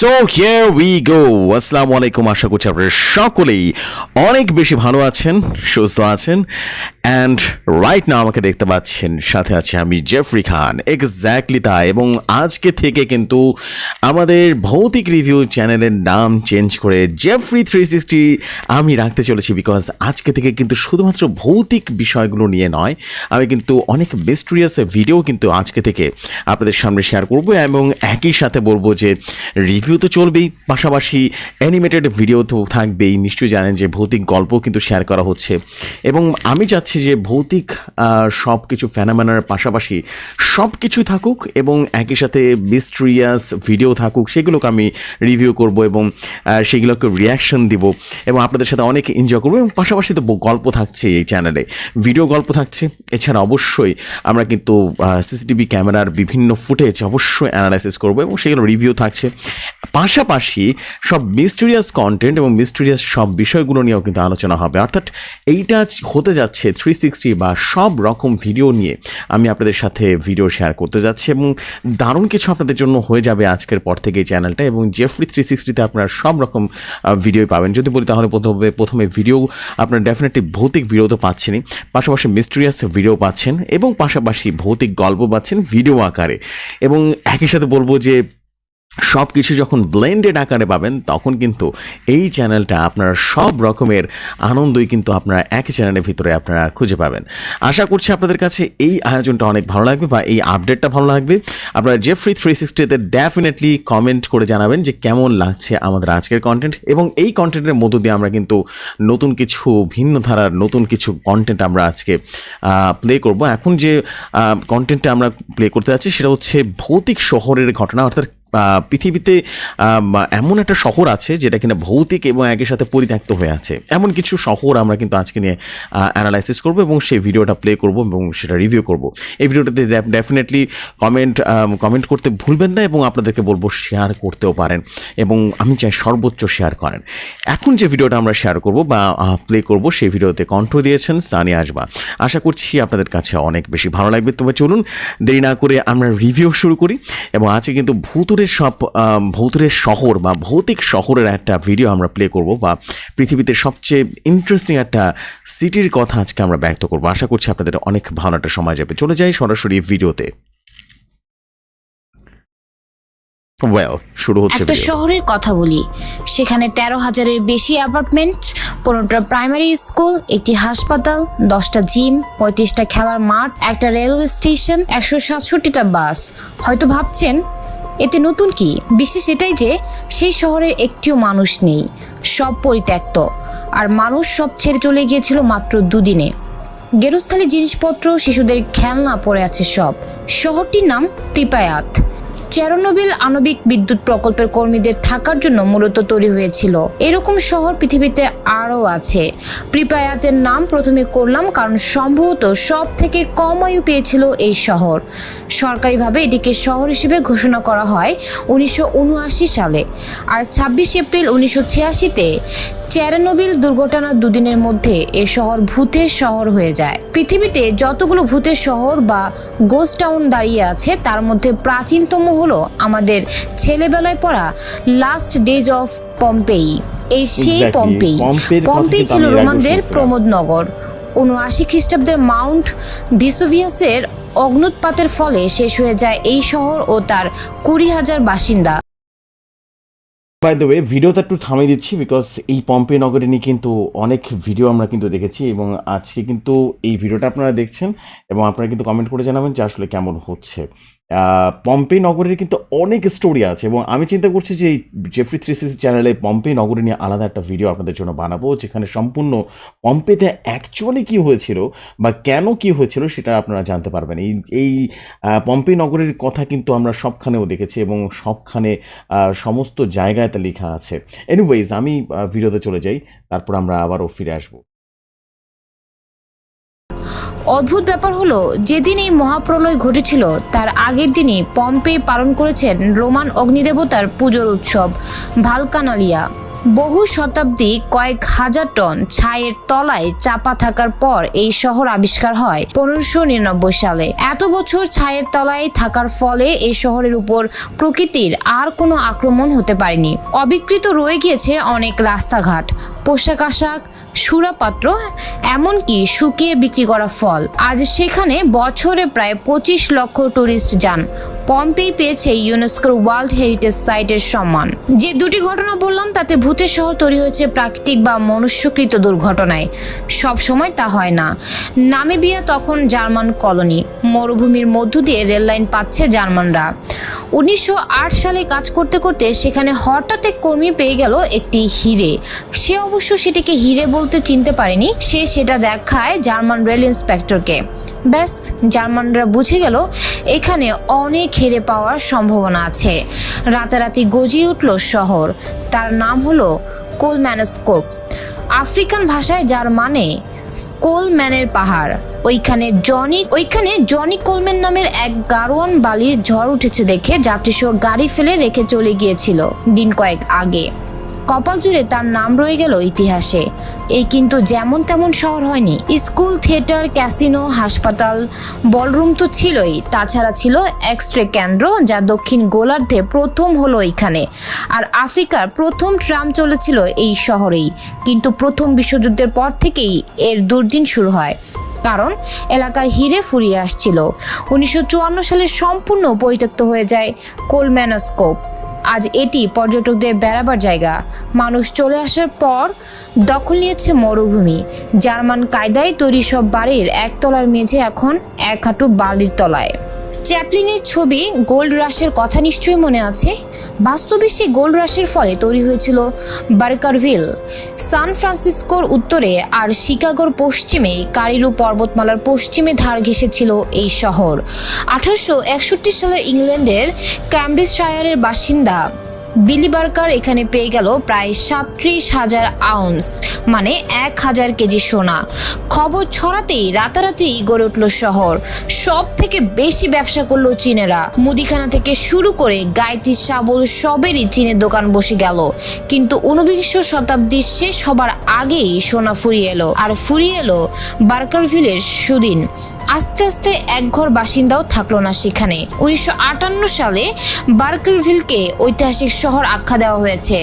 So here we go আসসালামু আলাইকুম। আশা করছি আপনারা সকলেই অনেক বেশি ভালো আছেন, সুস্থ আছেন অ্যান্ড রাইট না আমাকে দেখতে পাচ্ছেন। সাথে আছে আমি জেফরি খান এক্স্যাক্টলি তাই। এবং আজকে থেকে কিন্তু আমাদের ভৌতিক রিভিউ চ্যানেলের নাম চেঞ্জ করে জেফরি থ্রি সিক্সটি আমি রাখতে চলেছি বিকজ আজকে থেকে কিন্তু শুধুমাত্র ভৌতিক বিষয়গুলো নিয়ে নয়, আমি কিন্তু অনেক মিস্ট্রিয়াস ভিডিও কিন্তু আজকে থেকে আপনাদের সামনে শেয়ার করব এবং একই সাথে বলব যে রিভিউ তো চলবেই, পাশাপাশি অ্যানিমেটেড ভিডিও তো থাকবেই। নিশ্চয়ই জানেন যে ভৌতিক গল্প কিন্তু শেয়ার করা হচ্ছে। এবং আমি চাচ্ছি যে ভৌতিক সব কিছু ফ্যানামেনার পাশাপাশি সব কিছু থাকুক এবং একই সাথে মিস্ট্রিয়াস ভিডিও থাকুক, সেগুলোকে আমি রিভিউ করব এবং সেগুলোকে রিয়াকশন দিব এবং আপনাদের সাথে অনেক এনজয় করব এবং পাশাপাশি তো গল্প থাকছে এই চ্যানেলে ভিডিও গল্প থাকছে। এছাড়া অবশ্যই আমরা কিন্তু সিসিটিভি ক্যামেরার বিভিন্ন ফুটেজ অবশ্যই অ্যানালাইসিস করব এবং সেগুলো রিভিউ থাকছে। পাশাপাশি সব মিস্টিরিয়াস কন্টেন্ট এবং মিস্টিরিয়াস সব বিষয়গুলো নিয়েও কিন্তু আলোচনা হবে। অর্থাৎ এইটা হতে যাচ্ছে থ্রি সিক্সটি বা সব রকম ভিডিও নিয়ে আমি আপনাদের সাথে ভিডিও শেয়ার করতে যাচ্ছি এবং দারুণ কিছু আপনাদের জন্য হয়ে যাবে আজকের পর থেকে এই চ্যানেলটা এবং জেফ্রি থ্রি সিক্সটিতে আপনারা সব রকম ভিডিও পাবেন। যদি বলি তাহলে প্রথমে প্রথমে ভিডিও আপনারা ডেফিনেটলি ভৌতিক ভিডিও তো পাচ্ছেনই। পাশাপাশি মিস্টিরিয়াস ভিডিও পাচ্ছেন এবং পাশাপাশি ভৌতিক গল্প পাচ্ছেন ভিডিও আকারে। এবং একই সাথে বলব যে সব কিছু যখন ব্লেন্ডেড আকারে পাবেন, তখন কিন্তু এই চ্যানেলটা আপনারা সব রকমের আনন্দই কিন্তু আপনারা একই চ্যানেলের ভিতরে আপনারা খুঁজে পাবেন। আশা করছি আপনাদের কাছে এই আয়োজনটা অনেক ভালো লাগবে বা এই আপডেটটা ভালো লাগবে। আপনারা জেফ্রি থ্রি সিক্সটিতে ডেফিনেটলি কমেন্ট করে জানাবেন যে কেমন লাগছে আমাদের আজকের কন্টেন্ট এবং এই কন্টেন্টের মধ্য দিয়ে আমরা কিন্তু নতুন কিছু ভিন্ন ধারার নতুন কিছু কন্টেন্ট আমরা আজকে প্লে করব। এখন যে কন্টেন্টটা আমরা প্লে করতে যাচ্ছি সেটা হচ্ছে ভৌতিক শহরের ঘটনা, অর্থাৎ পৃথিবীতে এমন একটা শহর আছে যেটা কিনা ভৌতিক এবং একই সাথে পরিত্যক্ত হয়ে আছে। এমন কিছু শহর আমরা কিন্তু আজকে নিয়ে অ্যানালাইসিস করব এবং সেই ভিডিওটা প্লে করব এবং সেটা রিভিউ করব। এই ভিডিওটাতে ডেফিনেটলি কমেন্ট কমেন্ট করতে ভুলবেন না এবং আপনাদেরকে বলব শেয়ার করতেও পারেন এবং আমি চাই সর্বোচ্চ শেয়ার করেন। এখন যে ভিডিওটা আমরা শেয়ার করব বা প্লে করব সেই ভিডিওতে কণ্ঠ দিয়েছেন সানি আজবা আশা করছি আপনাদের কাছে অনেক বেশি ভালো লাগবে। তবে চলুন দেরি না করে আমরা রিভিউ শুরু করি এবং আজকে কিন্তু ভূতুরের সব ভূতুরের শহর বা ভৌতিক শহরের একটা ভিডিও আমরা প্লে করব বা পৃথিবীতে সবচেয়ে ইন্টারেস্টিং একটা সিটির কথা আজকে আমরা ব্যক্ত করব। আশা করছি আপনাদের অনেক ভালো একটা সময় যাবে। চলে যাই সরাসরি ভিডিওতে ওয়েল শুরু হচ্ছে একটা শহরের কথা বলি। সেখানে তেরো হাজারের বেশি অ্যাপার্টমেন্ট পনেরোটা প্রাইমারি স্কুল একটি হাসপাতাল দশটা জিম পঁয়ত্রিশটা খেলার মাঠ একটা রেলওয়ে স্টেশন একশো সাতষট্টিটা বাস হয়তো ভাবছেন এতে নতুন কি? বিশেষ এটাই যে সেই শহরের একটিও মানুষ নেই, সব পরিত্যক্ত। আর মানুষ সব ছেড়ে চলে গিয়েছিল মাত্র দুদিনে। গেরস্থালি জিনিসপত্র, শিশুদের খেলনা পড়ে আছে সব। শহরটির নাম প্রিপায়াত চেরনোবিল আণবিক বিদ্যুৎ প্রকল্পের কর্মীদের থাকার জন্য মূলত তৈরি হয়েছিল। এরকম শহর পৃথিবীতে আরও আছে। প্রিপায়াতের নাম প্রথমে করলাম কারণ সম্ভবত সব থেকে কম আয়ু পেয়েছিল এই শহর। সরকারিভাবে এটিকে শহর হিসেবে ঘোষণা করা হয় উনিশশো উনআশি সালে। আর ছাব্বিশ এপ্রিল উনিশশো ছিয়াশিতে চেরানোবিল দুর্ঘটনার দুদিনের মধ্যে এ শহর ভূতের শহর হয়ে যায়। পৃথিবীতে যতগুলো ভূতের শহর বা গোস্ট টাউন দাঁড়িয়ে আছে তার মধ্যে প্রাচীনতম হলো আমাদের ছেলেবেলায় পড়া লাস্ট ডেজ অফ পম্পেই এই সেই পম্পেই পম্পেই ছিল রোমানদের। প্রমোদনগর। উনআশি খ্রিস্টাব্দের মাউন্ট ভিসুভিয়াসের অগ্নুৎপাতের ফলে শেষ হয়ে যায় এই শহর ও তার কুড়ি হাজার বাসিন্দা। বাই দ্য ওয়ে ভিডিওটা একটু থামিয়ে দিচ্ছি বিকজ এই পম্পে নগরে নিয়ে কিন্তু অনেক ভিডিও আমরা কিন্তু দেখেছি এবং আজকে কিন্তু এই ভিডিওটা আপনারা দেখছেন এবং আপনারা কিন্তু কমেন্ট করে জানাবেন যে আসলে কেমন হচ্ছে। পম্পে নগরের কিন্তু অনেক স্টোরি আছে এবং আমি চিন্তা করছি যে জেফ্রি থ্রি সিক্স চ্যানেলে পম্পে নগরী নিয়ে আলাদা একটা ভিডিও আপনাদের জন্য বানাবো, যেখানে সম্পূর্ণ পম্পেতে অ্যাকচুয়ালি কি হয়েছিল বা কেন কি হয়েছিল সেটা আপনারা জানতে পারবেন। এই এই পম্পে নগরের কথা কিন্তু আমরা সবখানেও দেখেছি এবং সবখানে সমস্ত জায়গায় তা লেখা আছে। এনিওয়েজ আমি ভিডিওতে চলে যাই, তারপর আমরা আবারও ফিরে আসব। অদ্ভুত ব্যাপার হলো, যেদিন এই মহাপ্রলয় ঘটেছিল, তার আগের দিনই পম্পে পালন করেছেন রোমান অগ্নিদেবতার পুজোর উৎসব, ভালকানালিয়া। বহু শতাব্দী কয়েক হাজার টন ছায়ের তলায় চাপা থাকার পর এই শহর আবিষ্কার হয় পনেরোশো নিরানব্বই সালে। এত বছর ছায়ের তলায় থাকার ফলে এই শহরের উপর প্রকৃতির আর কোনো আক্রমণ হতে পারেনি। অবিকৃত রয়ে গিয়েছে অনেক রাস্তাঘাট। পোশাক আশাক সুরাপাত্র এমনকি শুকিয়ে বিক্রি করা ফল। আজ সেখানে বছরে প্রায় পঁচিশ লক্ষ টুরিস্ট যান। পম্পেই পেয়েছে ইউনেস্কোর ওয়ার্ল্ড হেরিটেজ সাইটের সম্মান। যে দুটি ঘটনা বললাম, তাতে ভূতের শহর তৈরি হয়েছে প্রাকৃতিক বা মনুষ্যকৃত দুর্ঘটনায়। সব সময় তা হয় না। নামিবিয়া তখন জার্মান কলোনি। মরুভূমির মধ্য দিয়ে রেললাইন পাচ্ছে জার্মানরা। উনিশশো আট সালে কাজ করতে করতে সেখানে হঠাৎ এক কর্মী পেয়ে গেল একটি হিরে। সে অবশ্য সেটিকে হিরে বলতে চিনতে পারেনি। সে সেটা দেখায় জার্মান রেল ইন্সপেক্টরকে। ব্যাস, জার্মানরা বুঝে গেল, এখানে অনেক হেরে পাওয়ার সম্ভাবনা আছে। রাতারাতি গজিয়ে উঠল শহর। তার নাম হলো কোলম্যানোস্কোপ। আফ্রিকান ভাষায় যার মানে কোলম্যানের পাহাড়। ওইখানে জনি ওইখানে জনি কোলম্যান নামের এক গারোয়ান বালির ঝড় উঠেছে দেখে যাত্রীসহ গাড়ি ফেলে রেখে চলে গিয়েছিল দিন কয়েক আগে। কপাল জুড়ে তার নাম রয়ে গেল ইতিহাসে। এই কিন্তু যেমন তেমন শহর হয়নি। স্কুল, থিয়েটার, ক্যাসিনো, হাসপাতাল, বলরুম তো ছিলই। তাছাড়া ছিল এক্স রে কেন্দ্র, যা দক্ষিণ গোলার্ধে প্রথম হলো এখানে। আর আফ্রিকার প্রথম ট্রাম চলেছিল এই শহরেই। কিন্তু প্রথম বিশ্বযুদ্ধের পর থেকেই এর দুর্দিন শুরু হয়। কারণ এলাকার হিরে ফুরিয়ে আসছিল। উনিশশো চুয়ান্ন সালে সম্পূর্ণ পরিত্যক্ত হয়ে যায় কোলম্যানোস্কোপ। আজ এটি পর্যটকদের বেড়াবার জায়গা। মানুষ চলে আসার পর দখল নিয়েছে মরুভূমি। জার্মান কায়দায় তৈরি সব বাড়ির একতলার মেঝে এখন এক হাঁটু বালির তলায়। চ্যাপলিনের ছবি গোল্ড রাশের কথা নিশ্চয়ই মনে আছে? বাস্তবে সেই গোল্ড রাশের ফলে তৈরি হয়েছিল বার্কারভিল, সান ফ্রান্সিসকোর উত্তরে আর শিকাগোর পশ্চিমে। কারিরু পর্বতমালার পশ্চিমে ধার ঘেঁষেছিল এই শহর। আঠারোশো একষট্টি সালের ইংল্যান্ডের ক্যামব্রিজশায়ারের বাসিন্দা বিলি বার্কার এখানে পেয়ে গেল প্রায় সাত্রিশ হাজার আউন্স মানে এক হাজার কেজি সোনা। খবর ছড়াতেই রাতারাতি গড়ে উঠল শহর। সব থেকে বেশি ব্যবসা করল চীনেরা। মুদিখানা থেকে শুরু করে গাইতি শাবল সবেরই চীনের দোকান বসে গেল। কিন্তু ঊনবিংশ শতাব্দীর শেষ হবার আগেই সোনা ফুরিয়ে এলো। আর ফুরিয়ে এলো বার্কারভিলের সুদিন। আস্তে আস্তে এক ঘর বাসিন্দাও থাকল না সেখানে। উনিশশো আটান্ন সালে বার্কারভিলকে ঐতিহাসিক শহর আখ্যা দেওয়া হয়েছে।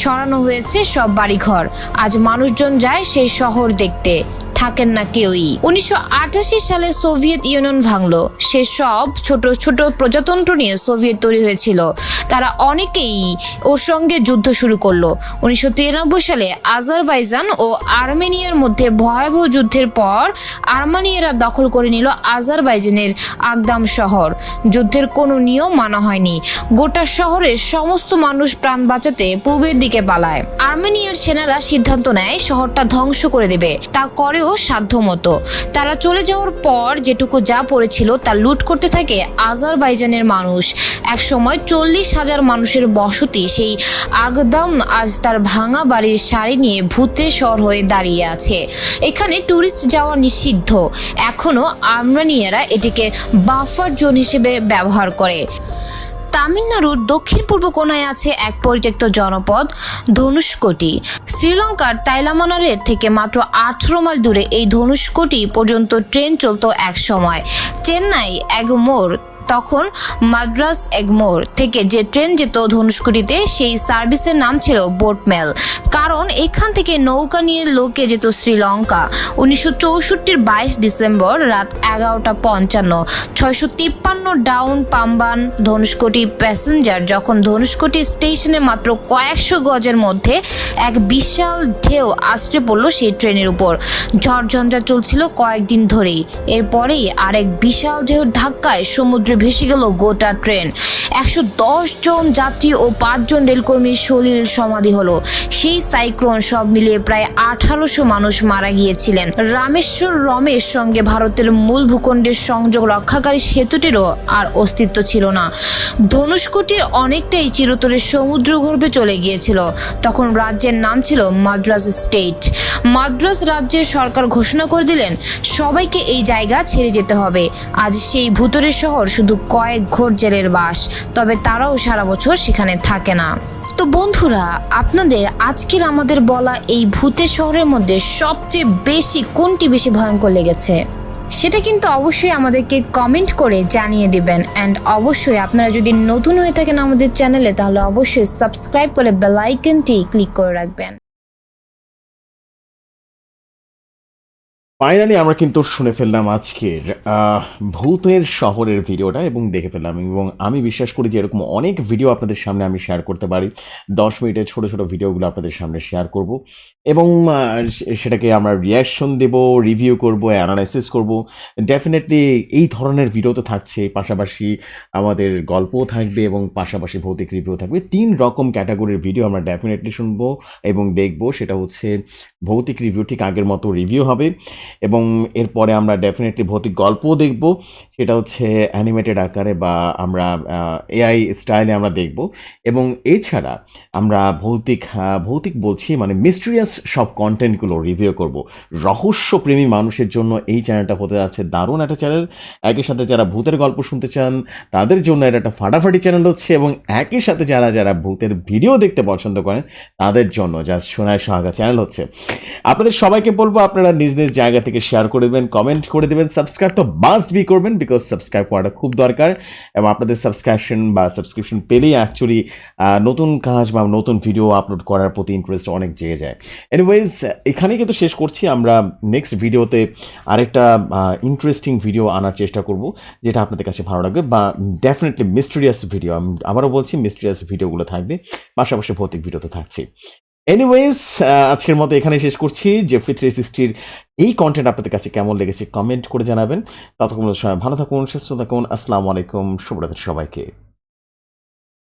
সরানো হয়েছে সব বাড়িঘর। আজ মানুষজন যায় সেই শহর দেখতে। থাকেন না কেউই। উনিশশো আঠাশি সালে সোভিয়েত ইউনিয়ন ভাঙলো। সে সব ছোট ছোট প্রজাতন্ত্র নিয়ে সোভিয়েত তৈরি হয়েছিল। তারা অনেকেই ওর সঙ্গে যুদ্ধ শুরু করল। উনিশশো তিরানব্বই সালে আজারবাইজান ও আর্মেনিয়ার মধ্যে ভয়াবহ যুদ্ধের পর আর্মানিয়ারা দখল করে নিল আজারবাইজানের আগদাম শহর। যুদ্ধের কোনো নিয়ম মানা হয়নি। গোটা শহরের সমস্ত মানুষ প্রাণ বাঁচাতে পূবের দিকে পালায়। আর্মেনিয়ার সেনারা সিদ্ধান্ত নেয় শহরটা ধ্বংস করে দেবে। তা করেও সাধ্যমতো। তারা চলে যাওয়ার পর যেটুকু যা পড়েছিল তা লুট করতে থাকে আজারবাইজানের মানুষ। এক সময় চল্লিশ হাজার মানুষের বসতি সেই আগদাম আজ তার ভাঙা বাড়ির শাড়ি নিয়ে ভূতের শহর হয়ে দাঁড়িয়ে আছে। এখানে ট্যুরিস্ট যাওয়া নিষিদ্ধ। এখনও আর্মেনিয়ারা এটিকে বাফার জোন হিসেবে ব্যবহার করে। তামিলনাড়ুর দক্ষিণ পূর্ব কোনায় আছে এক পরিত্যক্ত জনপদ, ধনুষ্কোটি। শ্রীলঙ্কার তাইলামানারের থেকে মাত্র আঠেরো মাইল দূরে এই ধনুষ্কোটি পর্যন্ত ট্রেন চলত এক সময়। চেন্নাই এগমোর তখন মাদ্রাস এগমোর থেকে যে ট্রেন যেত ধনুষ্কটিতে সেই সার্ভিসের নাম ছিল বোটমেল। কারণ এখান থেকে নৌকা নিয়ে লোকে যেত শ্রীলঙ্কা। উনিশশো চৌষট্টির বাইশ ডিসেম্বর রাত এগারোটা পঞ্চান্ন। ছয়শো তিপ্পান্ন ডাউন পাম্বান ধনুষ্কটি প্যাসেঞ্জার যখন ধনুষ্কটি স্টেশনে মাত্র কয়েকশো গজের মধ্যে এক বিশাল ঢেউ আশ্রে পড়ল সেই ট্রেনের উপর। ঝড়ঝঞ্ঝা চলছিল কয়েকদিন ধরেই। এরপরেই আরেক বিশাল ঢেউর ধাক্কায় সমুদ্রে ভেসে গেল গোটা ট্রেন। একশো দশ জন যাত্রী ও পাঁচজন রেলকর্মীর সলিল সমাধি হলো। সেই সাইক্লোন সব মিলিয়ে প্রায় আঠারোশো মানুষ মারা গিয়েছিলেন। রামেশ্বর রমেশ সঙ্গে ভারতের মূল ভূখণ্ডের সংযোগ রক্ষাকারী সেতুটিরও আর অস্তিত্ব ছিল না। ধনুষ্কটির অনেকটাই চিরতরে সমুদ্র গর্ভে চলে গিয়েছিল। তখন রাজ্যের নাম ছিল মাদ্রাজ স্টেট। মাদ্রাজ রাজ্যের সরকার ঘোষণা করে দিলেন, সবাইকে এই জায়গা ছেড়ে যেতে হবে। আজ সেই ভূতরের শহর শুধু কয়েক ঘোর জেলের বাস, তবে তারাও সারা বছর সেখানে থাকে না। তো বন্ধুরা, আপনাদের আজকের আমাদের বলা এই ভূতের শহরের মধ্যে সবচেয়ে বেশি কোনটি বেশি ভয়ঙ্কর লেগেছে? সেটা কিন্তু অবশ্যই আমাদেরকে কমেন্ট করে জানিয়ে দিবেন। অ্যান্ড অবশ্যই আপনারা যদি নতুন হয়ে থাকেন আমাদের চ্যানেলে তাহলে অবশ্যই সাবস্ক্রাইব করে বেল আইকনটি ক্লিক করে রাখবেন। ফাইনালি আমরা কিন্তু শুনে ফেললাম আজকের ভূতের শহরের ভিডিওটা এবং দেখে ফেললাম। এবং আমি বিশ্বাস করি যে এরকম অনেক ভিডিও আপনাদের সামনে আমি শেয়ার করতে পারি। দশ মিনিটের ছোট ছোট ভিডিওগুলো আপনাদের সামনে শেয়ার করব। এবং সেটাকে আমরা রিয়াকশন দেব রিভিউ করব অ্যানালাইসিস করব। ডেফিনেটলি এই ধরনের ভিডিও তো থাকছে। পাশাপাশি আমাদের গল্পও থাকবে এবং পাশাপাশি ভৌতিক রিভিউ থাকবে। তিন রকম ক্যাটাগরির ভিডিও আমরা ডেফিনেটলি শুনব এবং দেখব। সেটা হচ্ছে ভৌতিক রিভিউ ঠিক আগের মতো রিভিউ হবে এবং এরপরে আমরা ডেফিনেটলি ভৌতিক গল্পও দেখব। সেটা হচ্ছে অ্যানিমেটেড আকারে বা আমরা এআই স্টাইলে আমরা দেখব। এবং এছাড়া আমরা ভৌতিক ভৌতিক বলছি মানে মিস্টেরিয়াস সব কন্টেন্টগুলো রিভিউ করব। রহস্যপ্রেমী মানুষের জন্য এই চ্যানেলটা হতে যাচ্ছে দারুণ একটা চ্যানেল একই সাথে যারা ভূতের গল্প শুনতে চান, তাদের জন্য এটা একটা ফাটাফাটি চ্যানেল হচ্ছে এবং একই সাথে যারা যারা ভূতের ভিডিও দেখতে পছন্দ করেন, তাদের জন্য জাস্ট সোনায় সোহাগা চ্যানেল হচ্ছে। আপনাদের সবাইকে বলব, আপনারা নিজ নিজ জায়গা থেকে শেয়ার করে দেবেন কমেন্ট করে দেবেন। সাবস্ক্রাইব তো মাস্ট বি করবেন বিকজ সাবস্ক্রাইব করাটা খুব দরকার। এবং আপনাদের সাবস্ক্রিপশন বা সাবস্ক্রিপশন পেলেই অ্যাকচুয়ালি নতুন কাজ বা নতুন ভিডিও আপলোড করার প্রতি ইন্টারেস্ট অনেক জেগে যায়। এনিওয়েজ এখানেই কিন্তু শেষ করছি। আমরা নেক্সট ভিডিওতে আরেকটা ইন্টারেস্টিং ভিডিও আনার চেষ্টা করব, যেটা আপনাদের কাছে ভালো লাগবে বা ডেফিনেটলি মিস্টেরিয়াস ভিডিও আমি আবারও বলছি মিস্টেরিয়াস ভিডিওগুলো থাকবে, পাশাপাশি ভৌতিক ভিডিও তো থাকছে এনিওয়েজ আজকের মতো এখানে শেষ করছি। জেফ্রি থ্রি সিক্সটির এই কন্টেন্ট আপনাদের কাছে কেমন লেগেছে কমেন্ট করে জানাবেন। ততক্ষণ সময় ভালো থাকুন, সুস্থ থাকুন। আসসালামু আলাইকুম, শুভরাত্রি সবাইকে।